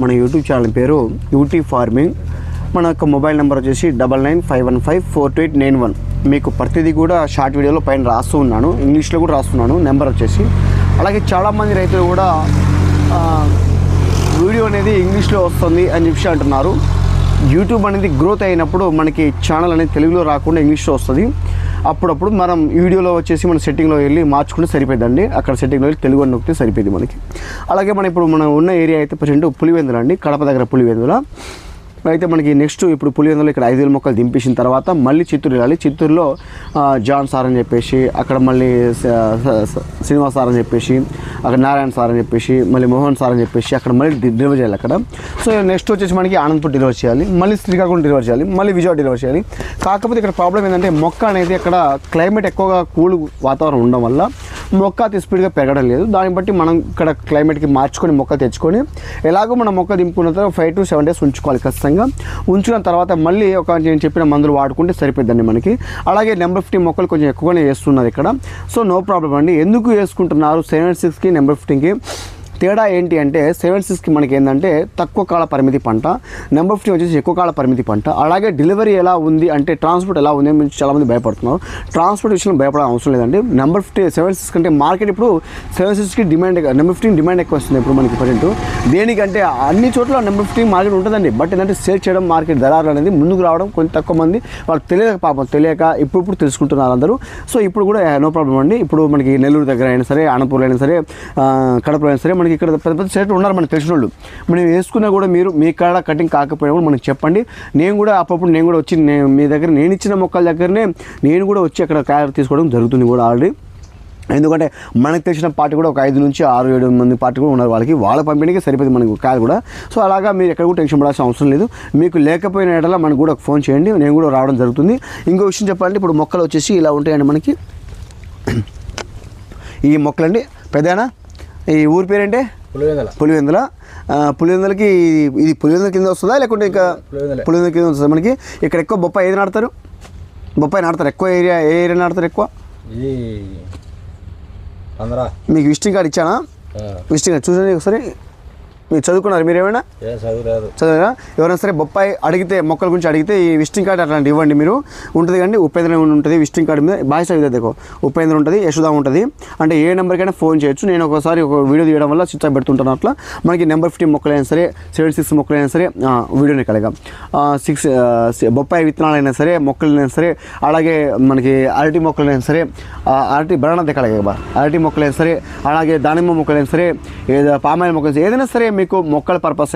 మన YouTube channel పేరు UT farming. మన యొక్క మొబైల్ నెంబర్ వచ్చేసి double nine five one five four two eight nine one. మీకు ప్రతిదీ కూడా షార్ట్ వీడియోలో పైన రాస్తూ ఉన్నాను. ఇంగ్లీష్లో కూడా రాస్తున్నాను. నెంబర్ వచ్చేసి. అలాగే చాలామంది రైతులు కూడా వీడియో అనేది ఇంగ్లీష్లో వస్తుంది అని చెప్పి అంటున్నారు. యూట్యూబ్ అనేది గ్రోత్ అయినప్పుడు మనకి ఛానల్ అనేది తెలుగులో రాకుండా ఇంగ్లీష్లో వస్తుంది. అప్పుడప్పుడు మనం వీడియోలో వచ్చేసి మన సెట్టింగ్లో వెళ్ళి మార్చుకుంటే సరిపోయిందండి అక్కడ సెట్టింగ్లో వెళ్ళి తెలుగు అని నొక్కితే సరిపోయింది మనకి. అలాగే మనం ఇప్పుడు మనం ఉన్న ఏరియా అయితే ప్రజెంట్ పులివెందుల అండి కడప దగ్గర పులివెందుల. అయితే మనకి నెక్స్ట్ ఇప్పుడు పులివెందులో ఇక్కడ ఐదు వేల మొక్కలు దింపేసిన తర్వాత మళ్ళీ చిత్తూరు వెళ్ళాలి. చిత్తూరులో జాన్ సార్ అని చెప్పేసి అక్కడ మళ్ళీ శ్రీనివాస్ సార్ అని చెప్పేసి అక్కడ నారాయణ సార్ అని చెప్పేసి మళ్ళీ మోహన్ సార్ అని చెప్పేసి అక్కడ మళ్ళీ డెలివర్ చేయాలి అక్కడ. సో నెక్స్ట్ వచ్చేసి మనకి ఆనందపూర్ డెలివర్ చేయాలి. మళ్ళీ శ్రీకాకుళం డెలివర్ చేయాలి. మళ్ళీ విజయవాడ డెలివర్ చేయాలి. కాకపోతే ఇక్కడ ప్రాబ్లం ఏంటంటే మొక్క అనేది అక్కడ క్లైమేట్ ఎక్కువగా కూల్ వాతావరణం ఉండడం వల్ల మొక్క అతి స్పీడ్గా పెరగడం లేదు. దాన్ని బట్టి మనం ఇక్కడ క్లైమేట్కి మార్చుకొని మొక్క తెచ్చుకొని ఎలాగో మనం మొక్క దింపుకున్న తర్వాత ఫైవ్ టు సెవెన్ డేస్ ఉంచుకోవాలి ఖచ్చితంగా. ఉంచుకున్న తర్వాత మళ్ళీ ఒక నేను చెప్పిన మందులు వాడుకుంటే సరిపోద్దండి మనకి. అలాగే నెంబర్ ఫిఫ్టీ మొక్కలు కొంచెం ఎక్కువగానే వేస్తున్నారు ఇక్కడ. సో నో ప్రాబ్లం అండి. ఎందుకు వేసుకుంటున్నారు? సెవెన్ సిక్స్కి నెంబర్ ఫిఫ్టీన్కి. తేడా ఏంటి అంటే సెవెన్ సిక్స్కి మనకి ఏంటంటే తక్కువ కాల పరిమితి పంట నెంబర్ ఫిఫ్టీ వచ్చేసి ఎక్కువ కాల పరిమితి పంట. అలాగే డెలివరీ ఎలా ఉంది అంటే ట్రాన్స్పోర్ట్ ఎలా ఉంది అని చాలామంది భయపడుతున్నారు ట్రాన్స్పోర్ట్ విషయంలో భయపడే అవసరం లేదండి. నెంబర్ ఫిఫ్టీ సెవెన్ సిక్స్ కంటే మార్కెట్ ఇప్పుడు సెవెన్ సిక్స్కి డిమాండ్ నెంబర్ ఫిఫ్టీన్ డిమాండ్ ఎక్కువ వస్తుంది ఇప్పుడు మనకి ప్రజెంట్. దేనికంటే అన్ని చోట్ల నెంబర్ ఫిఫ్టీన్ మార్కెట్ ఉంటుందండి. బట్ ఏంటంటే సేల్ చేయడం మార్కెట్ దళారులు అనేది ముందుకు రావడం కొంచెం తక్కువ మంది వాళ్ళు తెలియక పాపం తెలియక ఇప్పుడు ఇప్పుడు తెలుసుకుంటున్నారు అందరూ. సో ఇప్పుడు కూడా నో ప్రాబ్లం అండి. ఇప్పుడు మనకి నెల్లూరు దగ్గర అయినా సరే అనంతపూర్లో అయినా సరే కడపలో అయినా సరే మనకి ఇక్కడ పెద్ద పెద్ద సెట్ ఉన్నారు మనకు తెలిసిన వాళ్ళు మనం వేసుకున్నా కూడా మీరు మీ కాడ కటింగ్ కాకపోయినా కూడా చెప్పండి. నేను కూడా అప్పుడప్పుడు నేను కూడా వచ్చి నేను మీ దగ్గర నేను ఇచ్చిన మొక్కల దగ్గరనే నేను కూడా వచ్చి అక్కడ కాయ తీసుకోవడం జరుగుతుంది కూడా ఆల్రెడీ. ఎందుకంటే మనకు తెలిసిన పార్టీ కూడా ఒక ఐదు నుంచి ఆరు ఏడు మంది పార్టీ కూడా ఉన్నారు వాళ్ళకి. వాళ్ళ పంపిణీకి సరిపోతుంది మనకు కాయలు కూడా. సో అలాగా మీరు ఎక్కడ కూడా టెన్షన్ పడాల్సిన అవసరం లేదు. మీకు లేకపోయిన ఎడలా మనకు కూడా ఒక ఫోన్ చేయండి. నేను కూడా రావడం జరుగుతుంది. ఇంకో విషయం చెప్పాలంటే ఇప్పుడు మొక్కలు వచ్చేసి ఇలా ఉంటాయండి మనకి. ఈ మొక్కలండి. పెద్దనా ఈ ఊరి పేరేంటే? పులివెందల. పులివెందుల. ఆ, పులివెందులకి ఇది పులివెందుల కింద వస్తుందా? లేకుంటే ఇంకా పులివెందులే. కింద వస్తుందా? మనకి ఇక్కడ ఎక్కువ బొప్పాయి ఏది నాడతారు బొప్పాయి నాడతారు ఎక్కువ ఏరియా ఏ ఏరియా నాడతారు ఎక్కువ? మీకు విజిటింగ్ కార్డ్ ఇచ్చానా? విజిటింగ్ కార్డ్ చూడండి ఒకసారి. మీరు చదువుకున్నారు మీరు ఏమైనా చదివారా ఎవరైనా సరే బొప్పాయి అడిగితే మొక్కల గురించి అడిగితే ఈ విజిటింగ్ కార్డ్ అట్లాంటి ఇవ్వండి మీరు. ఉంటుంది కానీ ఉపేంద్ర ఉంటుంది విజిటింగ్ కార్డు మీద. బాయ్ చదివితే देखो ఉపేంద్ర ఉంటుంది యశోద ఉంటుంది. అంటే ఏ నెంబర్కైనా ఫోన్ చేయొచ్చు. నేను ఒకసారి ఒక వీడియో తీయడం వల్ల స్విచ్ పెడుతుంటాను అట్లా. మనకి నెంబర్ ఫిఫ్టీ మొక్కలైనా సరే సెవెన్ సిక్స్ మొక్కలైనా సరే వీడియోని కలగా. సిక్స్ బొప్పాయి విత్తనాలైనా సరే మొక్కలైనా సరే అలాగే మనకి అరటి మొక్కలైనా సరే అరటి బనానా దెక్కలగా బా అరటి మొక్కలైనా సరే అలాగే దానిమ్మ మొక్కలైనా సరే ఏదో పామాయిల్ మొక్కలు ఏదైనా సరే మీకు మొక్కల పర్పస్